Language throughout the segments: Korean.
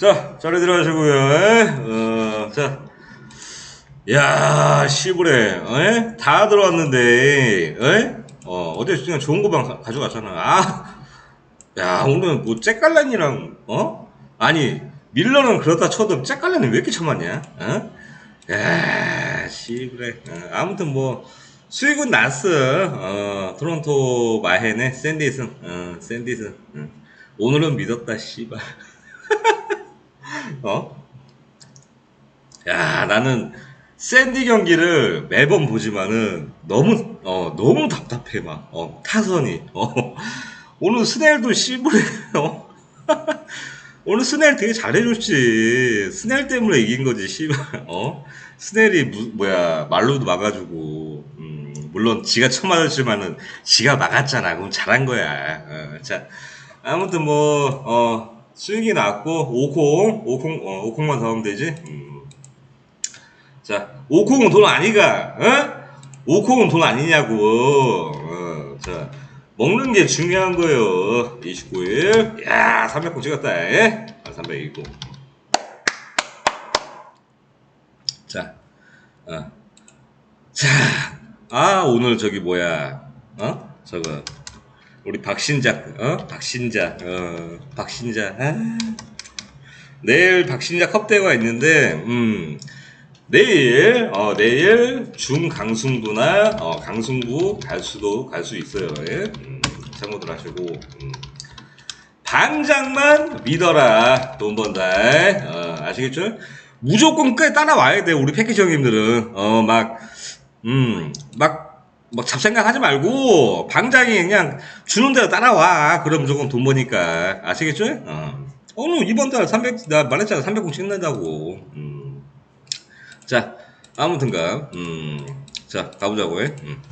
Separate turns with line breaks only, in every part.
자, 자리 들어가시고요. 어, 자. 야, 시부레, 에? 다 들어왔는데, 에? 어, 어제 그냥 좋은 거만 가- 가져갔잖아. 아, 야, 오늘 뭐, 잭갈란이랑, 어? 아니, 밀러는 그렇다 쳐도 잭갈란이 왜 이렇게 쳐맞냐? 어? 야, 시부레. 어, 아무튼 뭐, 수익은 났어. 어, 토론토 마헨의 샌디슨, 어, 샌디슨. 어. 오늘은 믿었다, 씨발. 어? 야, 나는 샌디 경기를 매번 보지만은 너무 어 너무 답답해 막. 어, 타선이. 어. 오늘 스넬도 씨부래. 어. 오늘 스넬 되게 잘해줬지. 스넬 때문에 이긴 거지, 씨발. 어? 스넬이 무, 뭐야 말로도 막아주고. 음, 물론 지가 쳐맞았지만은 지가 막았잖아. 그럼 잘한 거야. 어, 자, 아무튼 뭐 어. 수익이 났고 5콩 5콩 어, 5콩만 더 하면 되지. 음. 자, 5콩은 돈 아니가? 어? 5콩은 돈 아니냐고. 어, 자, 먹는 게 중요한 거예요. 29일. 야, 300콩 찍었다. 에? 아, 300이고. 자, 어. 자, 아, 오늘 저기 뭐야. 어? 저거. 우리 박신작, 어? 박신자, 어, 박신자, 아. 내일 박신자 컵대회가 있는데, 음, 내일, 어, 내일 중강승부나, 어, 강승부 갈 수도, 갈 수 있어요. 예? 음, 참고들 하시고, 음. 반장만 믿어라. 돈 번다. 어, 아시겠죠? 무조건 끝까지 따라와야 돼. 우리 패키지 형님들은. 어, 막, 음, 막, 뭐 잡생각 하지 말고, 방장이 그냥 주는 대로 따라와. 그럼 무조건 돈 버니까. 아시겠죠? 어. 오늘 이번 달 300, 나 말했잖아. 300공 찍는다고. 음. 자, 아무튼가, 음. 자, 가보자고 해. 음.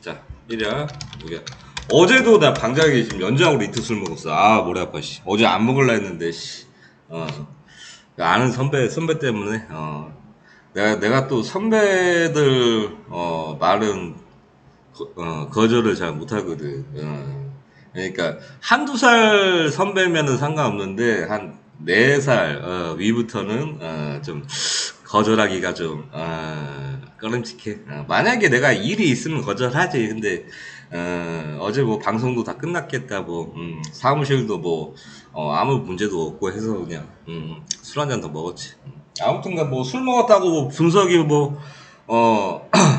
자, 1야, 6야. 어제도 나 방장이 지금 연장으로 이틀 술 먹었어. 아, 머리 아파, 씨. 어제 안 먹을라 했는데, 씨. 어. 아는 선배, 선배 때문에, 어. 내가, 내가 또 선배들, 어, 말은, 거, 어, 거절을 잘 못하거든. 어. 그러니까, 한두 살 선배면은 상관없는데, 한 네 살, 어, 위부터는, 어, 좀, 거절하기가 좀, 어, 꺼림칙해. 어, 만약에 내가 일이 있으면 거절하지. 근데, 어, 어제 뭐 방송도 다 끝났겠다. 뭐, 음, 사무실도 뭐, 어, 아무 문제도 없고 해서 그냥, 음, 술 한 잔 더 먹었지. 음. 아무튼가 뭐술 먹었다고 뭐 분석이 뭐, 어,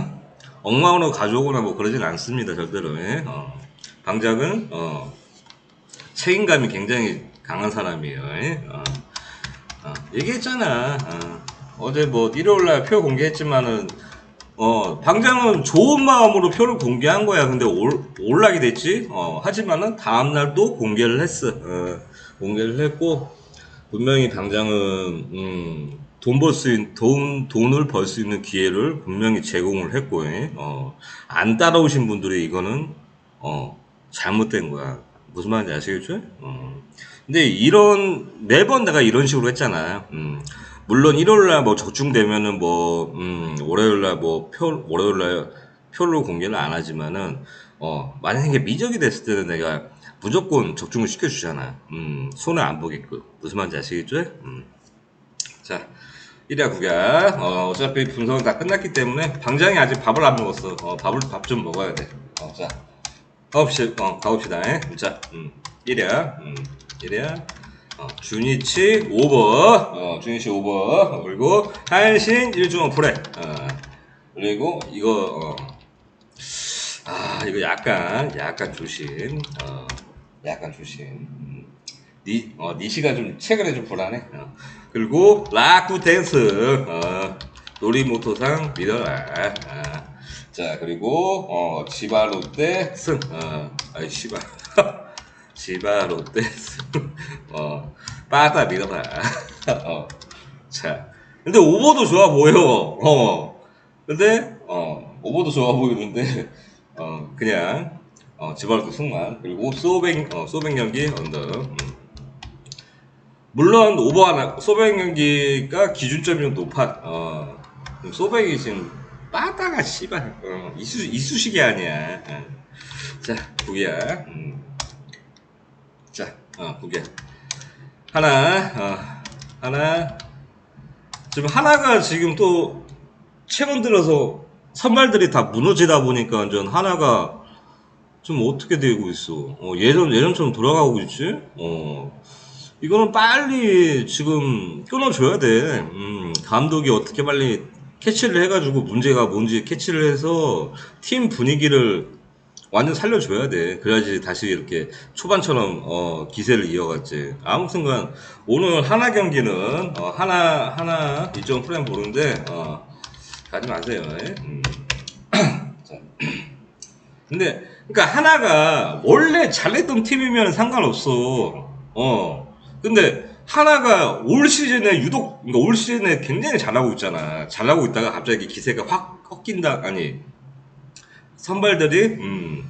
엉망으로 가져오거나 뭐 그러진 않습니다. 절대로. 예? 어, 방장은, 어, 책임감이 굉장히 강한 사람이에요. 예? 어, 어, 얘기했잖아. 어, 제뭐 일요일날 표 공개했지만은 어 방장은 좋은 마음으로 표를 공개한 거야. 근데 올, 올락이 됐지. 어 하지만은 다음 날도 공개를 했어. 어, 공개를 했고 분명히 방장은 음, 돈 벌 수 있는 돈 돈을 벌 수 있는 기회를 분명히 제공을 했고, 예. 어, 안 따라오신 분들이 이거는 어 잘못된 거야. 무슨 말인지 아시겠죠? 어. 근데 이런 매번 내가 이런 식으로 했잖아. 음. 물론 일요일날 뭐 적중되면은 뭐 음, 월요일날 뭐표 월요일날 표를 공개를 안 하지만은 어 만약에 미적이 됐을 때는 내가 무조건 적중을 시켜주잖아. 음, 손을 안 보게끔 무슨 말인지 아시겠죠? 음. 자, 1야 9야. 어, 어차피 분석은 다 끝났기 때문에 방장이 아직 밥을 안 먹었어. 어, 밥을 밥 좀 먹어야 돼. 어, 자, 가봅시다. 어, 가봅시다. 에? 자, 음, 1야, 음, 1야. 어, 주니치 오버, 어, 주니치 오버. 그리고 한신 1중 프레. 어, 그리고 이거 어, 아 이거 약간 약간 조심. 어, 약간 조심. 음. 니, 어, 니시가 좀 최근에 좀 불안해. 어. 그리고 라쿠 댄스, 어, 놀이모토상 믿어라. 아. 자 그리고 어, 지바 롯데 승, 어, 아이 시바, 지바 롯데 승, 어, 빠다 믿어라. 어, 자, 근데 오버도 좋아 보여. 어, 근데 어, 오버도 좋아 보이는데 어, 그냥 어, 지바 롯데 승만 그리고 소백, 어, 소백 연기 언더. 음. 물론 오버 하나 소백 연기가 기준점이 좀 높아. 어, 소백이 지금 빠다가 씨발 어, 이수 이수식이 아니야. 어. 자 구야. 음. 자, 어 구야. 하나, 어, 하나. 지금 하나가 지금 또 최근 들어서 선발들이 다 무너지다 보니까 완전 하나가 좀 어떻게 되고 있어. 어, 예전, 예전처럼 돌아가고 있지? 어. 이거는 빨리 지금 끊어줘야 돼. 음, 감독이 어떻게 빨리 캐치를 해가지고 문제가 뭔지 캐치를 해서 팀 분위기를 완전 살려줘야 돼. 그래야지 다시 이렇게 초반처럼 어, 기세를 이어갔지. 아무튼간 오늘 하나 경기는 어, 하나 하나 이쪽 프레임 보는데 어, 가지 마세요. 예? 음. 자. 근데 그러니까 하나가 원래 잘했던 팀이면 상관없어. 어. 근데 하나가 올 시즌에 유독 그러니까 올 시즌에 굉장히 잘하고 있잖아. 잘하고 있다가 갑자기 기세가 확 꺾인다 아니 선발들이 음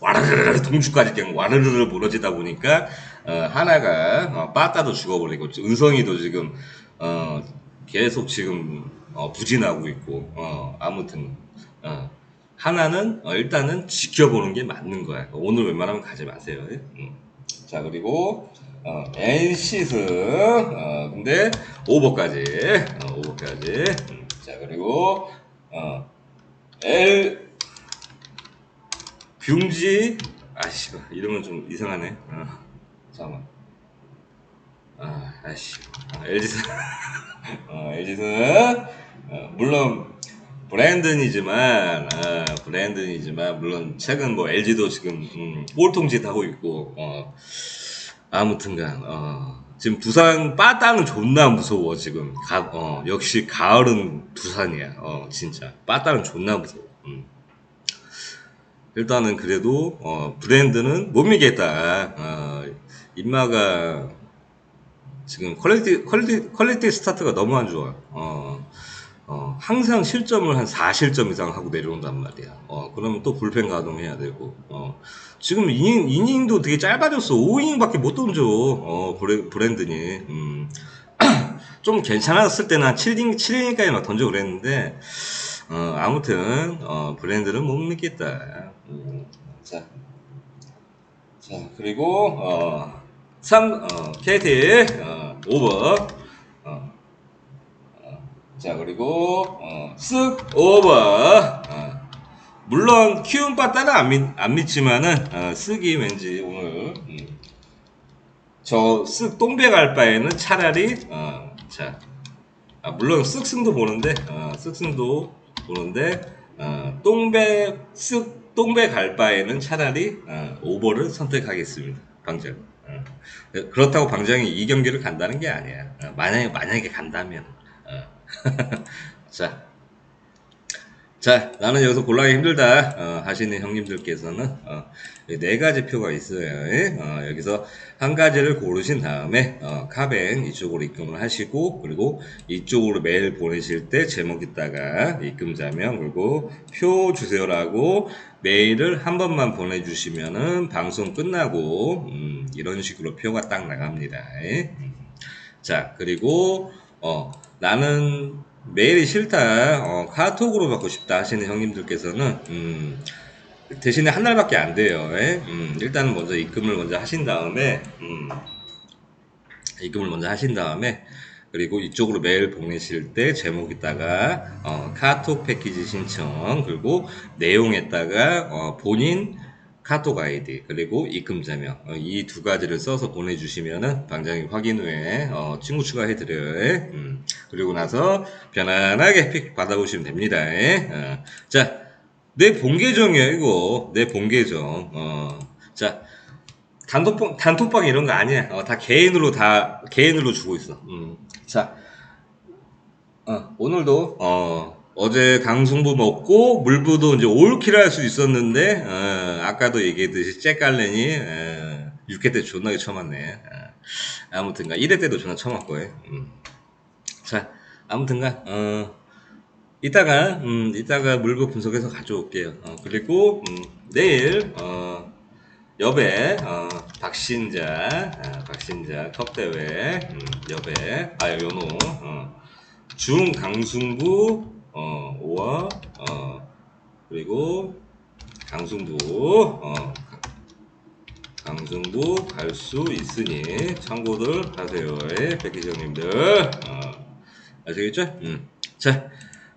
와르르르 동주까지 그냥 와르르르 무너지다 보니까 어, 하나가 어, 빠따도 죽어버리고 은성이도 지금 어, 계속 지금 어, 부진하고 있고 어, 아무튼 어, 하나는 어, 일단은 지켜보는 게 맞는 거야. 오늘 웬만하면 가지 마세요. 예? 음. 자 그리고 어, NC승 어, 근데 오버까지. 어, 오버까지. 음. 자 그리고 어, L. 뷰지. 아씨 이러면 좀 이상하네. 어, 잠깐만. 아 아씨. 아, LG승 어, LG승 어, 물론 브랜든이지만 아, 브랜든이지만 물론 최근 뭐 LG도 지금 음, 꼴통짓 하고 있고 어, 아무튼간 어, 지금 부산 빠따는 존나 무서워 지금. 가, 어, 역시 가을은 부산이야. 어, 진짜. 빠따는 존나 무서워. 음. 일단은 그래도 어, 브랜드는 못 믿겠다. 어, 인마가 지금 퀄리티 퀄리티 퀄리티 스타트가 너무 안 좋아. 어, 어, 항상 실점을 한 4실점 이상 하고 내려온단 말이야. 어, 그러면 또 불펜 가동해야 되고, 어, 지금 이닝, 이닝도 되게 짧아졌어. 5이닝밖에 못 던져, 어, 브랜드니. 음. 좀 괜찮았을 때는 한 7이닝, 7이닝까지 막 던져 그랬는데, 어, 아무튼, 어, 브랜드는 못 믿겠다. 음, 자. 자, 그리고, 어, 3, 어, KT, 어, 오버, 어, 자 그리고 어, 쓱 오버 어, 물론 키움 빠따는 안, 믿, 안 믿지만은 어, 쓱이 왠지 오늘 음, 저쓱 똥배 갈 바에는 차라리 어, 자 아, 물론 쓱승도 보는데 어, 쓱승도 보는데 어, 똥배 쓱 똥배 갈 바에는 차라리 어, 오버를 선택하겠습니다. 방장. 어. 그렇다고 방장이 이 경기를 간다는 게 아니야. 어, 만약에 만약에 간다면. 어. 자, 자, 나는 여기서 골라기 힘들다 어, 하시는 형님들께서는 어, 네 가지 표가 있어요. 예? 어, 여기서 한 가지를 고르신 다음에 어, 카뱅 이쪽으로 입금을 하시고 그리고 이쪽으로 메일 보내실 때 제목 있다가 입금자명 그리고 표 주세요라고 메일을 한 번만 보내주시면은 방송 끝나고 음, 이런 식으로 표가 딱 나갑니다. 예? 음. 자, 그리고 어, 나는 메일이 싫다, 어, 카톡으로 받고 싶다 하시는 형님들께서는 음, 대신에 한 날밖에 안 돼요. 예? 음, 일단 먼저 입금을 먼저 하신 다음에 음, 입금을 먼저 하신 다음에 그리고 이쪽으로 메일 보내실 때 제목에다가 어, 카톡 패키지 신청 그리고 내용에다가 어, 본인 카톡 아이디 그리고 입금자명 어, 이두 가지를 써서 보내주시면은 방장이 확인 후에 어, 친구 추가해 드려요. 음, 그리고 나서 편안하게 픽 받아보시면 됩니다. 어, 자, 내 본계정이야 이거 내 본계정. 어, 자. 단톡방, 단톡방 이런 거 아니야. 어, 다 개인으로 다 개인으로 주고 있어. 음. 자, 어, 오늘도 어, 어제 강승부 먹고 물부도 이제 올킬 할 수 있었는데 어, 아까도 얘기했듯이 잭갈렌이 어, 6회 때 존나게 쳐맞네. 어, 아무튼가 1회 때도 존나 쳐맞고 해. 음. 자, 아무튼가 어, 이따가 음, 이따가 물부 분석해서 가져올게요. 어, 그리고 음, 내일 어, 여배 어, 박신자 아, 박신자 컵대회 음, 여배 아 연호 어, 중 강승부 어, 5화 어, 그리고 강승부 어, 강승부 갈 수 있으니 참고들 하세요. 예, 백기지 형님들. 어, 아시겠죠? 음. 자,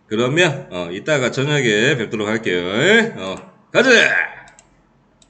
그러면 어, 이따가 저녁에 뵙도록 할게요. 예? 어, 가자!